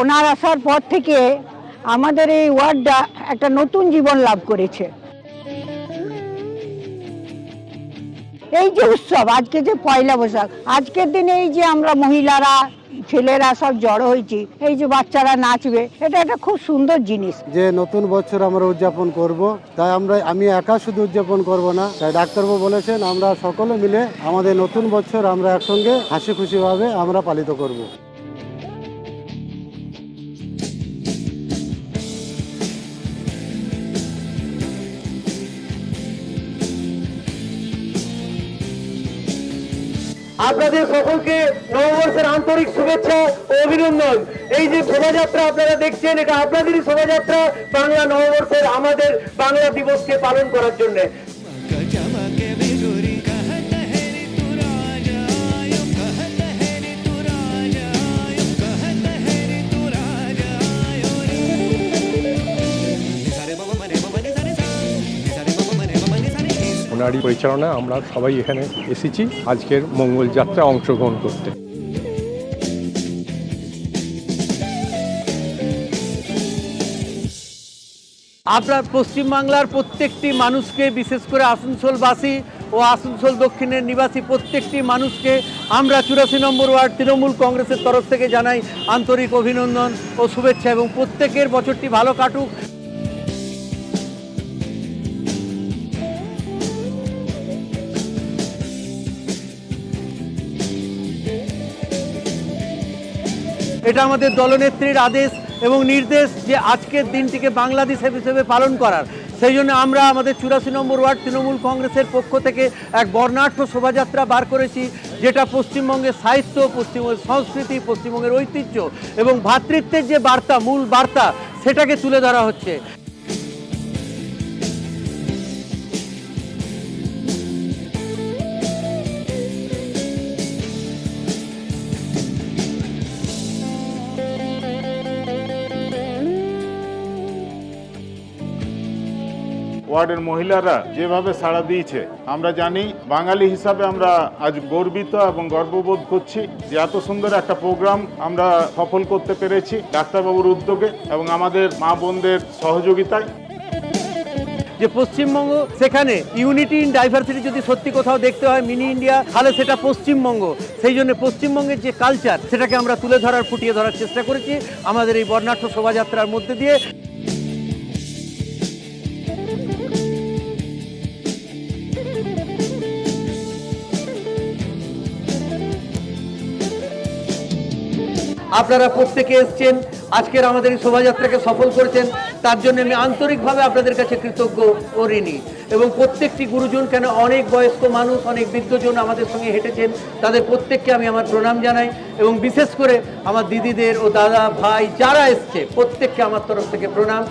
ওনার আসার পর থেকে আমাদের এই ওয়ার্ডটা একটা নতুন জীবন লাভ করেছে। এই যে উৎসব, আজকে যে পয়লা বৈশাখ, আজকের দিনে এই যে আমরা মহিলারা, ছেলেরা সব জড়ো হয়েছি, এই যে বাচ্চারা নাচবে, এটা একটা খুব সুন্দর জিনিস। যে নতুন বছর আমরা উদযাপন করব, তাই আমরা, আমি একা শুধু উদযাপন করব না, তাই ডাক্তারবাবু বলেছেন, আমরা সকলে মিলে আমাদের নতুন বছর আমরা একসঙ্গে হাসি খুশিভাবে আমরা পালিত করব। আপনাদের সকলকে নববর্ষের আন্তরিক শুভেচ্ছা ও অভিনন্দন। এই যে শোভাযাত্রা আপনারা দেখছেন, এটা আপনাদেরই শোভাযাত্রা বাংলা নববর্ষের আমাদের বাংলা দিবসকে পালন করার জন্য। ওনারই পরিচালনায় আমরা সবাই এখানে এসেছি আজকের মঙ্গল যাত্রায় অংশগ্রহণ করতে। আপনার পশ্চিমবাংলার প্রত্যেকটি মানুষকে, বিশেষ করে আসানসোলবাসী ও আসানসোল দক্ষিণের নিবাসী প্রত্যেকটি মানুষকে আমরা চুরাশি নম্বর ওয়ার্ড তৃণমূল কংগ্রেসের তরফ থেকে জানাই আন্তরিক অভিনন্দন ও শুভেচ্ছা এবং প্রত্যেকের বছরটি ভালো কাটুক। এটা আমাদের দলনেত্রীর আদেশ এবং নির্দেশ যে আজকের দিনটিকে বাংলাদেশ হিসেবে পালন করার। সেই জন্য আমরা আমাদের চুরাশি নম্বর ওয়ার্ড তৃণমূল কংগ্রেসের পক্ষ থেকে এক বর্ণাঢ্য শোভাযাত্রা বার করেছি, যেটা পশ্চিমবঙ্গের সাহিত্য, পশ্চিমবঙ্গের সংস্কৃতি, পশ্চিমবঙ্গের ঐতিহ্য এবং ভ্রাতৃত্বের যে বার্তা, মূল বার্তা, সেটাকে তুলে ধরা হচ্ছে। ওয়ার্ডের মহিলারা যেভাবে সাড়া দিয়েছে, আমরা জানি বাঙালি হিসাবে আমরা আজ গর্বিত এবং গর্ববোধ করছি যে এত সুন্দর একটা প্রোগ্রাম আমরা সফল করতে পেরেছি ডাক্তারবাবুর উদ্যোগে এবং আমাদের মা বোনদের সহযোগিতায়। যে পশ্চিমবঙ্গ, সেখানে ইউনিটি ইন ডাইভার্সিটি যদি সত্যি কোথাও দেখতে হয় মিনি ইন্ডিয়া তাহলে সেটা পশ্চিমবঙ্গ। সেই জন্য পশ্চিমবঙ্গের যে কালচার সেটাকে আমরা তুলে ধরার, ফুটিয়ে ধরার চেষ্টা করেছি আমাদের এই বর্ণাঢ্য শোভাযাত্রার মধ্যে দিয়ে। আপনারা প্রত্যেকে এসছেন, আজকের আমাদের এই শোভাযাত্রাকে সফল করেছেন, তার জন্য আমি আন্তরিকভাবে আপনাদের কাছে কৃতজ্ঞ ও ঋণী। এবং প্রত্যেকটি গুরুজন কেন অনেক বয়স্ক মানুষ, অনেক বৃদ্ধজন আমাদের সঙ্গে হেঁটেছেন, তাদের প্রত্যেককে আমি আমার প্রণাম জানাই এবং বিশেষ করে আমার দিদিদের ও দাদা, ভাই যারা এসছে, প্রত্যেককে আমার তরফ থেকে প্রণাম।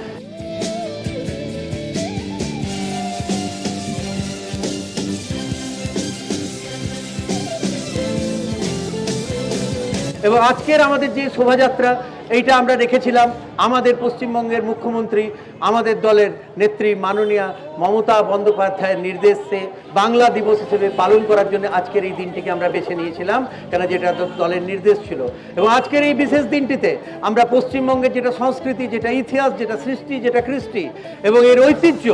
এবং আজকের আমাদের যে শোভাযাত্রা, এইটা আমরা রেখেছিলাম আমাদের পশ্চিমবঙ্গের মুখ্যমন্ত্রী, আমাদের দলের নেত্রী মাননীয়া মমতা বন্দ্যোপাধ্যায়ের নির্দেশে বাংলা দিবস হিসেবে পালন করার জন্য আজকের এই দিনটিকে আমরা বেছে নিয়েছিলাম, কেন যেটা দলের নির্দেশ ছিল। এবং আজকের এই বিশেষ দিনটিতে আমরা পশ্চিমবঙ্গের যেটা সংস্কৃতি, যেটা ইতিহাস, যেটা সৃষ্টি, যেটা কৃষ্টি এবং এর ঐতিহ্য,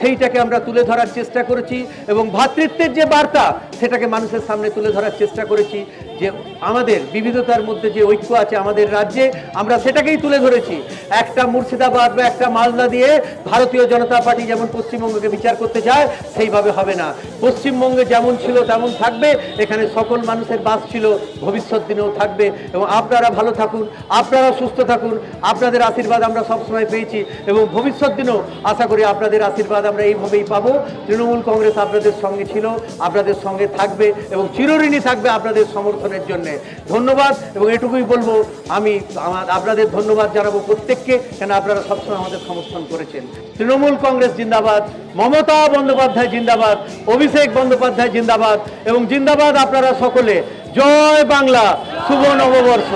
সেইটাকে আমরা তুলে ধরার চেষ্টা করেছি এবং ভ্রাতৃত্বের যে বার্তা, সেটাকে মানুষের সামনে তুলে ধরার চেষ্টা করেছি। যে আমাদের, বিবিধতার মধ্যে যে ঐক্য আছে আমাদের রাজ্যে, আমরা সেটাকেই তুলে ধরেছি। একটা মুর্শিদাবাদ বা একটা মালদা দিয়ে ভারতীয় জনতা পার্টি যেমন পশ্চিমবঙ্গকে বিচার করতে চায়, সেইভাবে হবে না। পশ্চিমবঙ্গে যেমন ছিল তেমন থাকবে, এখানে সকল মানুষের বাস ছিল, ভবিষ্যৎ দিনেও থাকবে। এবং আপনারা ভালো থাকুন, আপনারা সুস্থ থাকুন, আপনাদের আশীর্বাদ আমরা সবসময় পেয়েছি এবং ভবিষ্যৎ দিনেও আশা করি আপনাদের আশীর্বাদ আমরা এইভাবেই পাবো। তৃণমূল কংগ্রেস আপনাদের সঙ্গে ছিল, আপনাদের সঙ্গে থাকবে এবং চিরঋণী থাকবে আপনাদের সমর্থনের জন্য। ধন্যবাদ, এবং এটুকুই বলব, আমি আমার, আপনাদের ধন্যবাদ জানাব প্রত্যেককে, কেন আপনারা সবসময় আমাদের সমর্থন করেছেন। তৃণমূল কংগ্রেস জিন্দাবাদ, মমতা বন্দ্যোপাধ্যায় জিন্দাবাদ, অভিষেক বন্দ্যোপাধ্যায় জিন্দাবাদ, এবং জিন্দাবাদ আপনারা সকলে। জয় বাংলা, শুভ নববর্ষ।